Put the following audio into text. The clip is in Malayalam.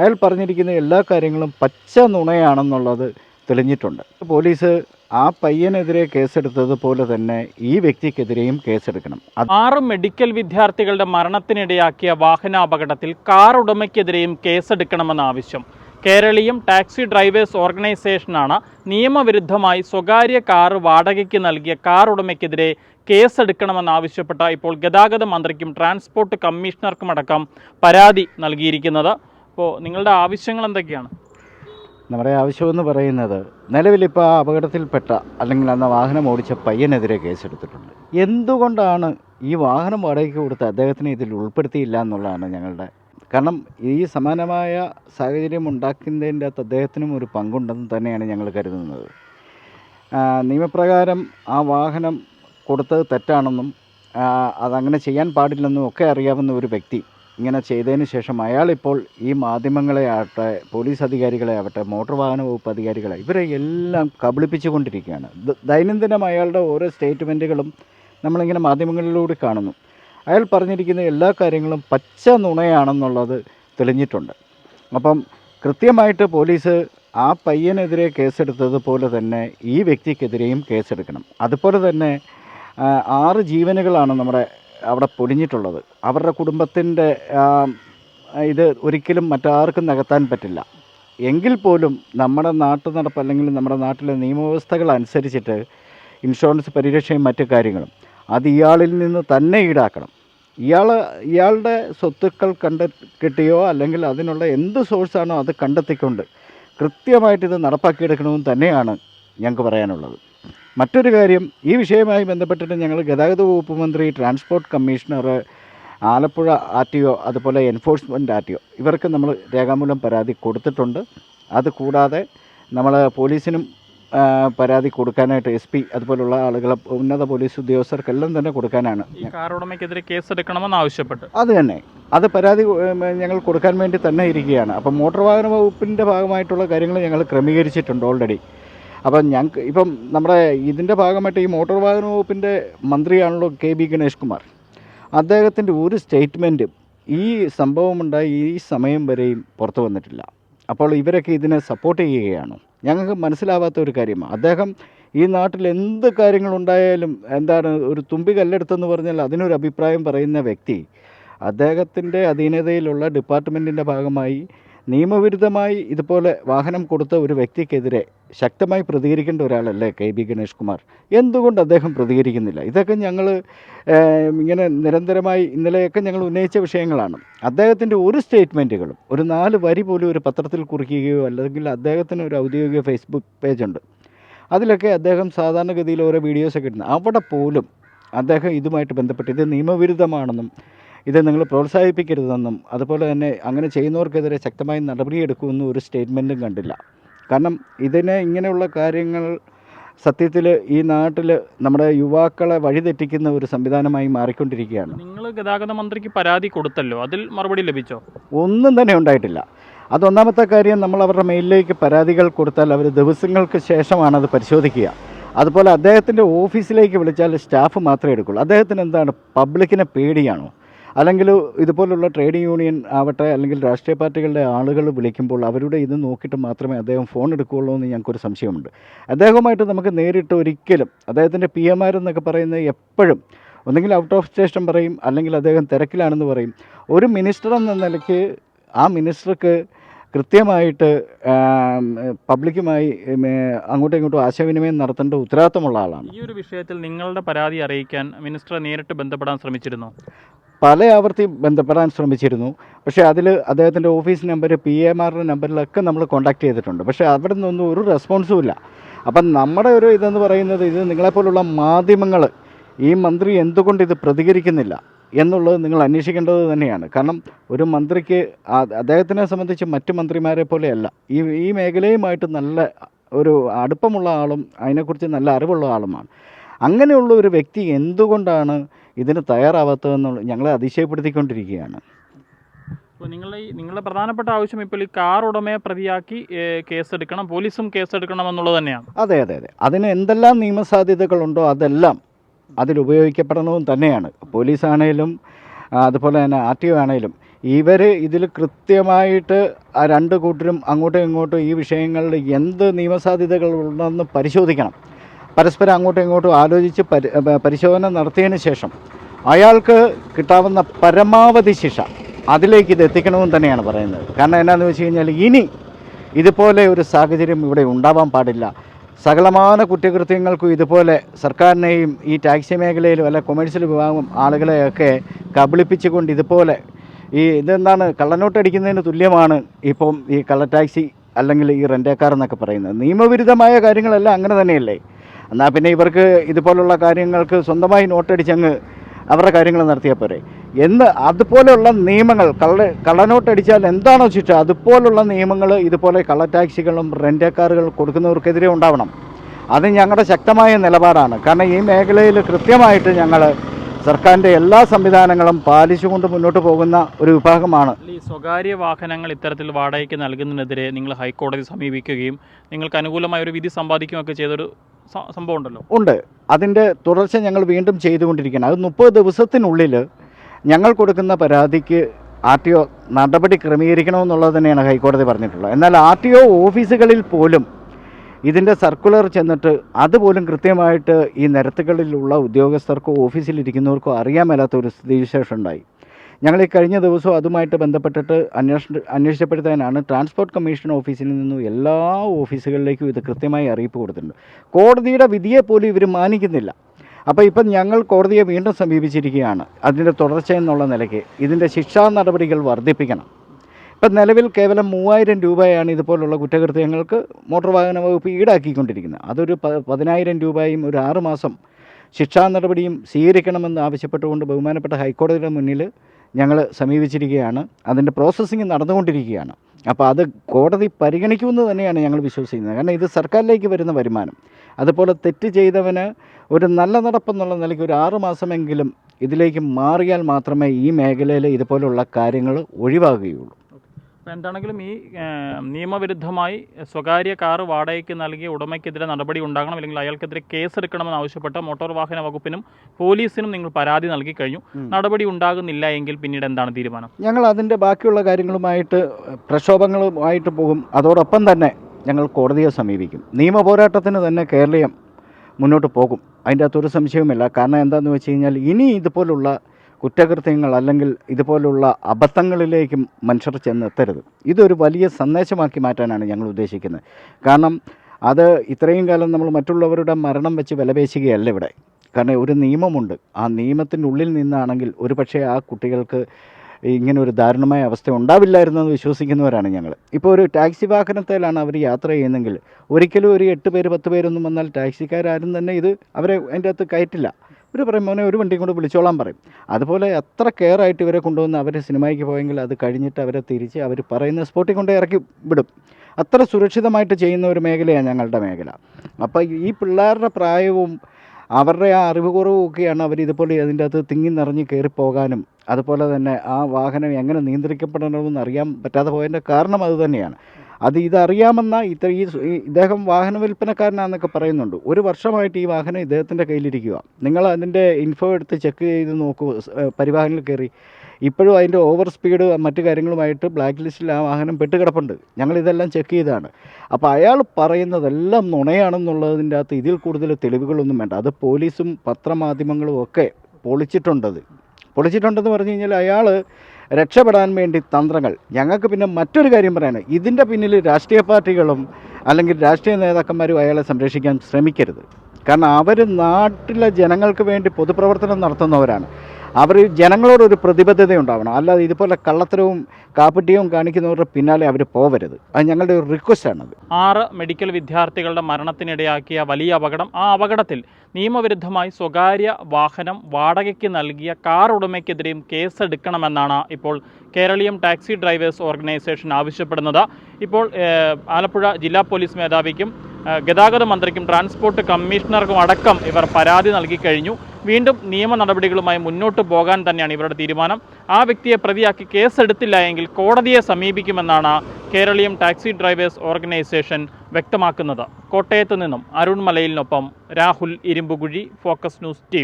അയാൾ പറഞ്ഞിരിക്കുന്ന എല്ലാ കാര്യങ്ങളും പച്ച നുണയാണെന്നുള്ളത് തെളിഞ്ഞിട്ടുണ്ട്. പോലീസ് ആ പയ്യനെതിരെ കേസെടുത്തതുപോലെ തന്നെ ഈ വ്യക്തിക്കെതിരെയും കേസെടുക്കണം. ആറ് മെഡിക്കൽ വിദ്യാർത്ഥികളുടെ മരണത്തിനിടയാക്കിയ വാഹനാപകടത്തിൽ കാർ ഉടമയ്ക്കെതിരെയും കേസെടുക്കണമെന്ന ആവശ്യം. കേരളീയം ടാക്സി ഡ്രൈവേഴ്സ് ഓർഗനൈസേഷനാണ് നിയമവിരുദ്ധമായി സ്വകാര്യ കാർ വാടകയ്ക്ക് നൽകിയ കാർ ഉടമയ്ക്കെതിരെ കേസെടുക്കണമെന്നാവശ്യപ്പെട്ട ഇപ്പോൾ ഗതാഗത മന്ത്രിക്കും ട്രാൻസ്പോർട്ട് കമ്മീഷണർക്കുമടക്കം പരാതി നൽകിയിരിക്കുന്നത്. അപ്പോൾ നിങ്ങളുടെ ആവശ്യങ്ങൾ എന്തൊക്കെയാണ്? നമ്മുടെ ആവശ്യമെന്ന് പറയുന്നത് നിലവിലിപ്പോൾ ആ അപകടത്തിൽപ്പെട്ട അല്ലെങ്കിൽ അന്ന് വാഹനം ഓടിച്ച പയ്യനെതിരെ കേസെടുത്തിട്ടുണ്ട്. എന്തുകൊണ്ടാണ് ഈ വാഹനം വാടകയ്ക്ക് കൊടുത്ത് അദ്ദേഹത്തിനെ ഇതിൽ ഉൾപ്പെടുത്തിയില്ല എന്നുള്ളതാണ് ഞങ്ങളുടെ കാരണം ഈ സമാനമായ സാഹചര്യം ഉണ്ടാക്കുന്നതിന്റെ അകത്ത് അദ്ദേഹത്തിനും ഒരു പങ്കുണ്ടെന്ന് തന്നെയാണ് ഞങ്ങൾ കരുതുന്നത്. നിയമപ്രകാരം ആ വാഹനം കൊടുത്തത് തെറ്റാണെന്നും അതങ്ങനെ ചെയ്യാൻ പാടില്ലെന്നും ഒക്കെ അറിയാവുന്ന ഒരു വ്യക്തി ഇങ്ങനെ ചെയ്തതിന് ശേഷം അയാളിപ്പോൾ ഈ മാധ്യമങ്ങളെ ആവട്ടെ പോലീസ് അധികാരികളെ ആവട്ടെ മോട്ടോർ വാഹന വകുപ്പ് അധികാരികളെ ഇവരെ എല്ലാം കബളിപ്പിച്ചുകൊണ്ടിരിക്കുകയാണ് ദൈനംദിനം അയാളുടെ ഓരോ സ്റ്റേറ്റ്മെന്റുകളും നമ്മളിങ്ങനെ മാധ്യമങ്ങളിലൂടെ കാണുന്നു. അയാൾ പറഞ്ഞിരിക്കുന്ന എല്ലാ കാര്യങ്ങളും പച്ച നുണയാണെന്നുള്ളത് തെളിഞ്ഞിട്ടുണ്ട്. അപ്പം കൃത്യമായിട്ട് പോലീസ് ആ പയ്യനെതിരെ കേസെടുത്തതുപോലെ തന്നെ ഈ വ്യക്തിക്കെതിരെയും കേസെടുക്കണം. അതുപോലെ തന്നെ ആറ് ജീവനുകളാണ് നമ്മുടെ അവിടെ പൊലിഞ്ഞിട്ടുള്ളത് അവരുടെ കുടുംബത്തിന്റെ ഇത് ഒരിക്കലും മറ്റാർക്കും നികത്താൻ പറ്റില്ല. എങ്കിൽ പോലും നമ്മുടെ നാട്ടു നടപ്പ് അല്ലെങ്കിൽ നമ്മുടെ നാട്ടിലെ നിയമവ്യവസ്ഥകൾ അനുസരിച്ചിട്ട് ഇൻഷുറൻസ് പരിരക്ഷയും മറ്റു കാര്യങ്ങളും അത് ഇയാളിൽ നിന്ന് തന്നെ ഈടാക്കണം. ഇയാൾ ഇയാളുടെ സ്വത്തുക്കൾ കണ്ട കിട്ടിയോ അല്ലെങ്കിൽ അതിനുള്ള എന്ത് സോഴ്സാണോ അത് കണ്ടെത്തിക്കൊണ്ട് കൃത്യമായിട്ട് ഇത് നടപ്പാക്കിയെടുക്കണമെന്ന് തന്നെയാണ് ഞങ്ങൾക്ക് പറയാനുള്ളത്. മറ്റൊരു കാര്യം ഈ വിഷയവുമായി ബന്ധപ്പെട്ടിട്ട് ഞങ്ങൾ ഗതാഗത വകുപ്പ് മന്ത്രി transport commissioner Alappuzha R T O അതുപോലെ എൻഫോഴ്സ്മെന്റ് ആർ ടി ഒ ഇവർക്ക് നമ്മൾ രേഖാമൂലം പരാതി കൊടുത്തിട്ടുണ്ട്. അത് കൂടാതെ നമ്മൾ പോലീസിനും പരാതി കൊടുക്കാനായിട്ട് എസ് പി അതുപോലുള്ള ആളുകളെ ഉന്നത പോലീസ് ഉദ്യോഗസ്ഥർക്കെല്ലാം തന്നെ കൊടുക്കാനാണ്. ഉടമയ്ക്കെതിരെ കേസെടുക്കണമെന്ന് ആവശ്യപ്പെട്ട്. അത് തന്നെ. അത് പരാതി ഞങ്ങൾ കൊടുക്കാൻ വേണ്ടി തന്നെ ഇരിക്കുകയാണ്. അപ്പം മോട്ടോർ വാഹന വകുപ്പിന്റെ ഭാഗമായിട്ടുള്ള കാര്യങ്ങൾ ഞങ്ങൾ ക്രമീകരിച്ചിട്ടുണ്ട് ഓൾറെഡി. അപ്പം ഞങ്ങൾക്ക് ഇപ്പം നമ്മുടെ ഇതിന്റെ ഭാഗമായിട്ട് ഈ മോട്ടോർ വാഹന വകുപ്പിന്റെ മന്ത്രിയാണല്ലോ കെ ബി ഗണേഷ് കുമാർ. അദ്ദേഹത്തിന്റെ ഒരു സ്റ്റേറ്റ്മെന്റും ഈ സംഭവമുണ്ടായി ഈ സമയം വരെയും പുറത്തു വന്നിട്ടില്ല. അപ്പോൾ ഇവരൊക്കെ ഇതിനെ സപ്പോർട്ട് ചെയ്യുകയാണ്. ഞങ്ങൾക്ക് മനസ്സിലാവാത്ത ഒരു കാര്യമാണ്. അദ്ദേഹം ഈ നാട്ടിൽ എന്ത് കാര്യങ്ങളുണ്ടായാലും എന്താണ് ഒരു തുമ്പി കല്ലെടുത്തെന്ന് പറഞ്ഞാൽ അതിനൊരു അഭിപ്രായം പറയുന്ന വ്യക്തി. അദ്ദേഹത്തിന്റെ അധീനതയിലുള്ള ഡിപ്പാർട്ട്മെന്റിന്റെ ഭാഗമായി നിയമവിരുദ്ധമായി ഇതുപോലെ വാഹനം കൊടുത്ത ഒരു വ്യക്തിക്കെതിരെ ശക്തമായി പ്രതികരിക്കേണ്ട ഒരാളല്ലേ കെ ബി ഗണേഷ് കുമാർ? എന്തുകൊണ്ട് അദ്ദേഹം പ്രതികരിക്കുന്നില്ല? ഇതൊക്കെ ഞങ്ങൾ ഇങ്ങനെ നിരന്തരമായി ഇന്നലെയൊക്കെ ഞങ്ങൾ ഉന്നയിച്ച വിഷയങ്ങളാണ്. അദ്ദേഹത്തിന്റെ ഒരു സ്റ്റേറ്റ്മെന്റുകളും ഒരു നാല് വരി പോലും ഒരു പത്രത്തിൽ കുറിക്കുകയോ അല്ലെങ്കിൽ അദ്ദേഹത്തിന് ഒരു ഔദ്യോഗിക ഫേസ്ബുക്ക് പേജുണ്ട്. അതിലൊക്കെ അദ്ദേഹം സാധാരണഗതിയിൽ ഓരോ വീഡിയോസൊക്കെ ഇടുന്നു. അവിടെ പോലും അദ്ദേഹം ഇതുമായിട്ട് ബന്ധപ്പെട്ട് ഇത് നിയമവിരുദ്ധമാണെന്നും ഇത് നിങ്ങൾ പ്രോത്സാഹിപ്പിക്കരുതെന്നും അതുപോലെ തന്നെ അങ്ങനെ ചെയ്യുന്നവർക്കെതിരെ ശക്തമായ നടപടിയെടുക്കുമെന്നും ഒരു സ്റ്റേറ്റ്മെന്റും കണ്ടില്ല. കാരണം ഇതിനെ ഇങ്ങനെയുള്ള കാര്യങ്ങൾ സത്യത്തിൽ ഈ നാട്ടിൽ നമ്മുടെ യുവാക്കളെ വഴിതെറ്റിക്കുന്ന ഒരു സംവിധാനമായി മാറിക്കൊണ്ടിരിക്കുകയാണ്. നിങ്ങൾ ഗതാഗത മന്ത്രിക്ക് പരാതി കൊടുത്തല്ലോ അതിൽ മറുപടി ലഭിച്ചോ? ഒന്നും തന്നെ ഉണ്ടായിട്ടില്ല. അതൊന്നാമത്തെ കാര്യം നമ്മൾ അവരുടെ മെയിലിലേക്ക് പരാതികൾ കൊടുത്താൽ അവർ ദിവസങ്ങൾക്ക് ശേഷമാണ് അത് പരിശോധിക്കുക. അതുപോലെ അദ്ദേഹത്തിന്റെ ഓഫീസിലേക്ക് വിളിച്ചാൽ സ്റ്റാഫ് മാത്രമേ എടുക്കുള്ളൂ. അദ്ദേഹത്തിന് എന്താണ് പബ്ലിക്കിനെ പേടിയാണോ? അല്ലെങ്കിൽ ഇതുപോലുള്ള ട്രേഡ് യൂണിയൻ ആവട്ടെ അല്ലെങ്കിൽ രാഷ്ട്രീയ പാർട്ടികളുടെ ആളുകൾ വിളിക്കുമ്പോൾ അവരുടെ ഇത് നോക്കിയിട്ട് മാത്രമേ അദ്ദേഹം ഫോൺ എടുക്കുകയുള്ളൂ എന്ന് ഞങ്ങൾക്കൊരു സംശയമുണ്ട്. അദ്ദേഹവുമായിട്ട് നമുക്ക് നേരിട്ട് ഒരിക്കലും അദ്ദേഹത്തിന്റെ പി എം ആർ എന്നൊക്കെ പറയുന്നത് എപ്പോഴും ഒന്നെങ്കിൽ ഔട്ട് ഓഫ് സ്റ്റേഷൻ പറയും അല്ലെങ്കിൽ അദ്ദേഹം തിരക്കിലാണെന്ന് പറയും. ഒരു മിനിസ്റ്റർ എന്ന നിലയ്ക്ക് ആ മിനിസ്റ്റർക്ക് കൃത്യമായിട്ട് പബ്ലിക്കുമായി അങ്ങോട്ടും ഇങ്ങോട്ടും ആശയവിനിമയം നടത്തേണ്ട ഉത്തരവാദിത്തമുള്ള ആളാണ്. ഈ ഒരു വിഷയത്തിൽ നിങ്ങളുടെ പരാതി അറിയിക്കാൻ മിനിസ്റ്ററെ നേരിട്ട് ബന്ധപ്പെടാൻ ശ്രമിച്ചിരുന്നോ? പല ആവർത്തി ബന്ധപ്പെടാൻ ശ്രമിച്ചിരുന്നു. പക്ഷേ അതിൽ അദ്ദേഹത്തിന്റെ ഓഫീസ് നമ്പർ പി എം ആറിന്റെ നമ്പറിലൊക്കെ നമ്മൾ കോൺടാക്ട് ചെയ്തിട്ടുണ്ട്. പക്ഷേ അവിടെ നിന്നൊന്നും ഒരു റെസ്പോൺസും ഇല്ല. അപ്പം നമ്മുടെ ഒരു ഇതെന്ന് പറയുന്നത് ഇത് നിങ്ങളെപ്പോലുള്ള മാധ്യമങ്ങൾ ഈ മന്ത്രി എന്തുകൊണ്ട് ഇത് പ്രതികരിക്കുന്നില്ല എന്നുള്ളത് നിങ്ങൾ അന്വേഷിക്കേണ്ടത് തന്നെയാണ്. കാരണം ഒരു മന്ത്രിക്ക് അദ്ദേഹത്തിനെ സംബന്ധിച്ച് മറ്റു മന്ത്രിമാരെ പോലെയല്ല. ഈ ഈ മേഖലയുമായിട്ട് നല്ല ഒരു അടുപ്പമുള്ള ആളും അതിനെക്കുറിച്ച് നല്ല അറിവുള്ള ആളുമാണ്. അങ്ങനെയുള്ള ഒരു വ്യക്തി എന്തുകൊണ്ടാണ് ഇതിന് തയ്യാറാവാത്തതെന്നുള്ള ഞങ്ങളെ അതിശയപ്പെടുത്തിക്കൊണ്ടിരിക്കുകയാണ്. അപ്പോൾ നിങ്ങളുടെ നിങ്ങളുടെ പ്രധാനപ്പെട്ട ആവശ്യം ഇപ്പോൾ ഈ കാർ ഉടമയെ പ്രതിയാക്കി കേസെടുക്കണം പോലീസും കേസെടുക്കണം എന്നുള്ളത് തന്നെയാണ്. അതെ അതെ അതെ. അതിന് എന്തെല്ലാം നിയമസാധ്യതകളുണ്ടോ അതെല്ലാം അതിൽ ഉപയോഗിക്കപ്പെടണമെന്ന് തന്നെയാണ്. പോലീസാണേലും അതുപോലെ തന്നെ ആർ ടി ഒ ആണേലും ഇവർ ഇതിൽ കൃത്യമായിട്ട് ആ രണ്ട് കൂട്ടരും അങ്ങോട്ടും ഇങ്ങോട്ടും ഈ വിഷയങ്ങളിൽ എന്ത് നിയമസാധ്യതകൾ ഉണ്ടെന്ന് പരിശോധിക്കണം. പരസ്പരം അങ്ങോട്ടും ഇങ്ങോട്ടും ആലോചിച്ച് പരി പരിശോധന നടത്തിയതിന് ശേഷം അയാൾക്ക് കിട്ടാവുന്ന പരമാവധി ശിക്ഷ അതിലേക്ക് ഇത് എത്തിക്കണമെന്ന് തന്നെയാണ് പറയുന്നത്. കാരണം എന്നാന്ന് വെച്ച് കഴിഞ്ഞാൽ ഇനി ഇതുപോലെ ഒരു സാഹചര്യം ഇവിടെ ഉണ്ടാവാൻ പാടില്ല. സകലമാന കുറ്റകൃത്യങ്ങൾക്കും ഇതുപോലെ സർക്കാരിനെയും ഈ ടാക്സി മേഖലയിലും അല്ല കൊമേഴ്സ്യൽ വിഭാഗം ആളുകളെയൊക്കെ കബളിപ്പിച്ചുകൊണ്ട് ഇതുപോലെ ഈ ഇതെന്താണ് കള്ളനോട്ടടിക്കുന്നതിന് തുല്യമാണ് ഇപ്പം ഈ കള്ള ടാക്സി അല്ലെങ്കിൽ ഈ റെന്റേക്കാർ എന്നൊക്കെ പറയുന്നത്. നിയമവിരുദ്ധമായ കാര്യങ്ങളെല്ലാം അങ്ങനെ തന്നെയല്ലേ? എന്നാൽ പിന്നെ ഇവർക്ക് ഇതുപോലുള്ള കാര്യങ്ങൾക്ക് സ്വന്തമായി നോട്ടടിച്ചങ്ങ് അവരുടെ കാര്യങ്ങൾ നടത്തിയാൽ പോരെ. എന്ന് അതുപോലെയുള്ള നിയമങ്ങൾ കള്ള കള്ളനോട്ടടിച്ചാൽ എന്താണോ ശിക്ഷ അതുപോലുള്ള നിയമങ്ങൾ ഇതുപോലെ കള്ള ടാക്സികളും റെന്റേക്കാറുകൾ കൊടുക്കുന്നവർക്കെതിരെ ഉണ്ടാവണം. അത് ഞങ്ങളുടെ ശക്തമായ നിലപാടാണ്. കാരണം ഈ മേഖലയിൽ കൃത്യമായിട്ട് ഞങ്ങൾ സർക്കാരിന്റെ എല്ലാ സംവിധാനങ്ങളും പാലിച്ചുകൊണ്ട് മുന്നോട്ട് പോകുന്ന ഒരു വിഭാഗമാണ്. ഈ സ്വകാര്യ വാഹനങ്ങൾ ഇത്തരത്തിൽ വാടകയ്ക്ക് നൽകുന്നതിനെതിരെ നിങ്ങൾ ഹൈക്കോടതി സമീപിക്കുകയും നിങ്ങൾക്ക് അനുകൂലമായ ഒരു വിധി സമ്പാദിക്കുകയൊക്കെ ചെയ്തൊരു സംഭവം ഉണ്ടല്ലോ ഉണ്ട്. അതിന്റെ തുടർച്ച ഞങ്ങൾ വീണ്ടും ചെയ്തുകൊണ്ടിരിക്കുകയാണ്. അത് മുപ്പത് ദിവസത്തിനുള്ളിൽ ഞങ്ങൾ കൊടുക്കുന്ന പരാതിക്ക് ആർ ടി ഒ നടപടി ക്രമീകരിക്കണമെന്നുള്ളത് തന്നെയാണ് ഹൈക്കോടതി പറഞ്ഞിട്ടുള്ളത്. എന്നാൽ ആർ ടി ഒ ഓഫീസുകളിൽ പോലും ഇതിന്റെ സർക്കുലർ ചെന്നിട്ട് അതുപോലും കൃത്യമായിട്ട് ഈ നിരത്തുകളിലുള്ള ഉദ്യോഗസ്ഥർക്കോ ഓഫീസിലിരിക്കുന്നവർക്കോ അറിയാൻ മേലാത്ത ഒരു സ്ഥിതിവിശേഷം ഉണ്ടായി. ഞങ്ങൾ ഈ കഴിഞ്ഞ ദിവസവും അതുമായിട്ട് ബന്ധപ്പെട്ടിട്ട് അന്വേഷണ അന്വേഷിച്ചപ്പോഴത്തേനാണ് ട്രാൻസ്പോർട്ട് കമ്മീഷൻ ഓഫീസിൽ നിന്നും എല്ലാ ഓഫീസുകളിലേക്കും ഇത് കൃത്യമായി അറിയിപ്പ് കൊടുത്തിട്ടുണ്ട്. കോടതിയുടെ വിധിയെ പോലും ഇവർ മാനിക്കുന്നില്ല. അപ്പോൾ ഇപ്പം ഞങ്ങൾ കോടതിയെ വീണ്ടും സമീപിച്ചിരിക്കുകയാണ്. അതിന്റെ തുടർച്ച എന്നുള്ള നിലയ്ക്ക് ഇതിന്റെ ശിക്ഷാ നടപടികൾ വർദ്ധിപ്പിക്കണം. ഇപ്പം നിലവിൽ കേവലം മൂവായിരം രൂപയാണ് ഇതുപോലുള്ള കുറ്റകൃത്യങ്ങൾക്ക് മോട്ടോർ വാഹന വകുപ്പ് ഈടാക്കിക്കൊണ്ടിരിക്കുന്നത്. അതൊരു പതിനായിരം രൂപയും ഒരു ആറുമാസം ശിക്ഷാ നടപടിയും സ്വീകരിക്കണമെന്ന് ആവശ്യപ്പെട്ടുകൊണ്ട് ബഹുമാനപ്പെട്ട ഹൈക്കോടതിയുടെ മുന്നിൽ ഞങ്ങൾ സമീപിച്ചിരിക്കുകയാണ്. അതിന്റെ പ്രോസസ്സിങ് നടന്നുകൊണ്ടിരിക്കുകയാണ്. അപ്പോൾ അത് കോടതി പരിഗണിക്കുമെന്ന് തന്നെയാണ് ഞങ്ങൾ വിശ്വസിക്കുന്നത്. കാരണം ഇത് സർക്കാരിലേക്ക് വരുന്ന വരുമാനം. അതുപോലെ തെറ്റ് ചെയ്തവന് ഒരു നല്ല നടപ്പെന്നുള്ള നിലയ്ക്ക് ഒരു ആറ് മാസമെങ്കിലും ഇതിലേക്ക് മാറിയാൽ മാത്രമേ ഈ മേഖലയിൽ ഇതുപോലുള്ള കാര്യങ്ങൾ ഒഴിവാകുകയുള്ളൂ. അപ്പോൾ എന്താണെങ്കിലും ഈ നിയമവിരുദ്ധമായി സ്വകാര്യ കാർ വാടകയ്ക്ക് നൽകിയ ഉടമയ്ക്കെതിരെ നടപടി ഉണ്ടാകണം അല്ലെങ്കിൽ അയാൾക്കെതിരെ കേസ് കേസെടുക്കണമെന്ന് ആവശ്യപ്പെട്ട മോട്ടോർ വാഹന വകുപ്പിനും പോലീസിനും നിങ്ങൾ പരാതി നൽകി കഴിഞ്ഞു. നടപടി ഉണ്ടാകുന്നില്ല എങ്കിൽ പിന്നീട് എന്താണ് തീരുമാനം? ഞങ്ങൾ അതിന്റെ ബാക്കിയുള്ള കാര്യങ്ങളുമായിട്ട് പ്രക്ഷോഭങ്ങളുമായിട്ട് പോകും. അതോടൊപ്പം തന്നെ ഞങ്ങൾ കോടതിയെ സമീപിക്കും. നിയമ പോരാട്ടത്തിന് തന്നെ കേരളീയം മുന്നോട്ട് പോകും. അതിന്റെ അകത്തൊരു സംശയവുമില്ല. കാരണം എന്താണെന്ന് വെച്ച് കഴിഞ്ഞാൽ ഇനി ഇതുപോലുള്ള കുറ്റകൃത്യങ്ങൾ അല്ലെങ്കിൽ ഇതുപോലുള്ള അബദ്ധങ്ങളിലേക്കും മനുഷ്യർ ചെന്നെത്തരുത്. ഇതൊരു വലിയ സന്ദേശമാക്കി മാറ്റാനാണ് ഞങ്ങൾ ഉദ്ദേശിക്കുന്നത്. കാരണം അത് ഇത്രയും കാലം നമ്മൾ മറ്റുള്ളവരുടെ മരണം വെച്ച് വിലപേശുകയല്ല ഇവിടെ. കാരണം ഒരു നിയമമുണ്ട്. ആ നിയമത്തിനുള്ളിൽ നിന്നാണെങ്കിൽ ഒരു പക്ഷേ ആ കുട്ടികൾക്ക് ഇങ്ങനെ ഒരു ദാരുണമായ അവസ്ഥ ഉണ്ടാവില്ലായിരുന്നു എന്ന് വിശ്വസിക്കുന്നവരാണ് ഞങ്ങൾ. ഇപ്പോൾ ഒരു ടാക്സി വാഹനത്തിലാണ് അവർ യാത്ര ചെയ്യുന്നതെങ്കിൽ ഒരിക്കലും ഒരു എട്ട് പേര് പത്ത് പേരൊന്നും വന്നാൽ ടാക്സിക്കാരും തന്നെ ഇത് അവരെ അതിന്റെ അകത്ത് കയറ്റില്ല. ഇവർ പറയും മോനെ ഒരു വണ്ടിയും കൊണ്ട് വിളിച്ചോളാൻ പറയും. അതുപോലെ അത്ര കെയർ ആയിട്ട് ഇവരെ കൊണ്ടുവന്ന് അവർ സിനിമയ്ക്ക് പോയെങ്കിൽ അത് കഴിഞ്ഞിട്ട് അവരെ തിരിച്ച് അവർ പറയുന്ന സ്പോട്ടിൽ കൊണ്ട് ഇറക്കി വിടും. അത്ര സുരക്ഷിതമായിട്ട് ചെയ്യുന്ന ഒരു മേഖലയാണ് ഞങ്ങളുടെ മേഖല. അപ്പോൾ ഈ പിള്ളേരുടെ പ്രായവും അവരുടെ ആ അറിവ് കുറവും ഒക്കെയാണ് അവർ ഇതുപോലെ അതിന്റെ അകത്ത് തിങ്ങി നിറഞ്ഞ് കയറിപ്പോകാനും അതുപോലെ തന്നെ ആ വാഹനം എങ്ങനെ നിയന്ത്രിക്കപ്പെടണമെന്ന് അറിയാൻ പറ്റാതെ പോയതിന്റെ കാരണം അത് തന്നെയാണ്. അത് ഇതറിയാമെന്ന ഇത്ര ഈ ഇദ്ദേഹം വാഹന വിൽപ്പനക്കാരനാണെന്നൊക്കെ പറയുന്നുണ്ട്. ഒരു വർഷമായിട്ട് ഈ വാഹനം ഇദ്ദേഹത്തിന്റെ കയ്യിലിരിക്കുക നിങ്ങൾ അതിന്റെ ഇൻഫോ എടുത്ത് ചെക്ക് ചെയ്ത് നോക്കൂ പരിവാഹനിൽ കയറി. ഇപ്പോഴും അതിന്റെ ഓവർ സ്പീഡ് മറ്റു കാര്യങ്ങളുമായിട്ട് ബ്ലാക്ക് ലിസ്റ്റിൽ ആ വാഹനം പെട്ടുകിടപ്പുണ്ട്. ഞങ്ങളിതെല്ലാം ചെക്ക് ചെയ്താണ് അപ്പോൾ അയാൾ പറയുന്നതെല്ലാം നുണയാണെന്നുള്ളതിന്റെ അകത്ത് ഇതിൽ കൂടുതൽ തെളിവുകളൊന്നും വേണ്ട. അത് പോലീസും പത്രമാധ്യമങ്ങളും ഒക്കെ പൊളിച്ചിട്ടുണ്ടത്. പൊളിച്ചിട്ടുണ്ടെന്ന് പറഞ്ഞു കഴിഞ്ഞാൽ അയാൾ രക്ഷപ്പെടാൻ വേണ്ടി തന്ത്രങ്ങൾ. ഞങ്ങൾക്ക് പിന്നെ മറ്റൊരു കാര്യം പറയാനാണ്. ഇതിന്റെ പിന്നിൽ രാഷ്ട്രീയ പാർട്ടികളും അല്ലെങ്കിൽ രാഷ്ട്രീയ നേതാക്കന്മാരും അയാളെ സംരക്ഷിക്കാൻ ശ്രമിക്കരുത്. കാരണം അവർ നാട്ടിലെ ജനങ്ങൾക്ക് വേണ്ടി പൊതുപ്രവർത്തനം നടത്തുന്നവരാണ്. അവർ ജനങ്ങളോടൊരു പ്രതിബദ്ധത ഉണ്ടാവണം. അല്ലാതെ ഇതുപോലെ കള്ളത്തരവും കാപ്പട്ടിയവും കാണിക്കുന്നവരുടെ പിന്നാലെ അവർ പോവരുത്. അത് ഞങ്ങളുടെ ഒരു റിക്വസ്റ്റാണത് ആറ് മെഡിക്കൽ വിദ്യാർത്ഥികളുടെ മരണത്തിനിടയാക്കിയ വലിയ അപകടം. ആ അപകടത്തിൽ നിയമവിരുദ്ധമായി സ്വകാര്യ വാഹനം വാടകയ്ക്ക് നൽകിയ കാർ ഉടമയ്ക്കെതിരെയും കേസെടുക്കണമെന്നാണ് ഇപ്പോൾ കേരളീയം ടാക്സി ഡ്രൈവേഴ്സ് ഓർഗനൈസേഷൻ ആവശ്യപ്പെടുന്നത്. ഇപ്പോൾ ആലപ്പുഴ ജില്ലാ പോലീസ് മേധാവിക്കും ഗതാഗത മന്ത്രിക്കും ട്രാൻസ്പോർട്ട് കമ്മീഷണർക്കും അടക്കം ഇവർ പരാതി നൽകി കഴിഞ്ഞു. വീണ്ടും നിയമ നടപടികളുമായി മുന്നോട്ട് പോകാൻ തന്നെയാണ് ഇവരുടെ തീരുമാനം. ആ വ്യക്തിയെ പ്രതിയാക്കി കേസെടുത്തില്ല എങ്കിൽ കോടതിയെ സമീപിക്കുമെന്നാണ് കേരളീയം ടാക്സി ഡ്രൈവേഴ്സ് ഓർഗനൈസേഷൻ വ്യക്തമാക്കുന്നത്. കോട്ടയത്ത് നിന്നും Arun മലയിലിനൊപ്പം Rahul Irumbukuzhi focus news T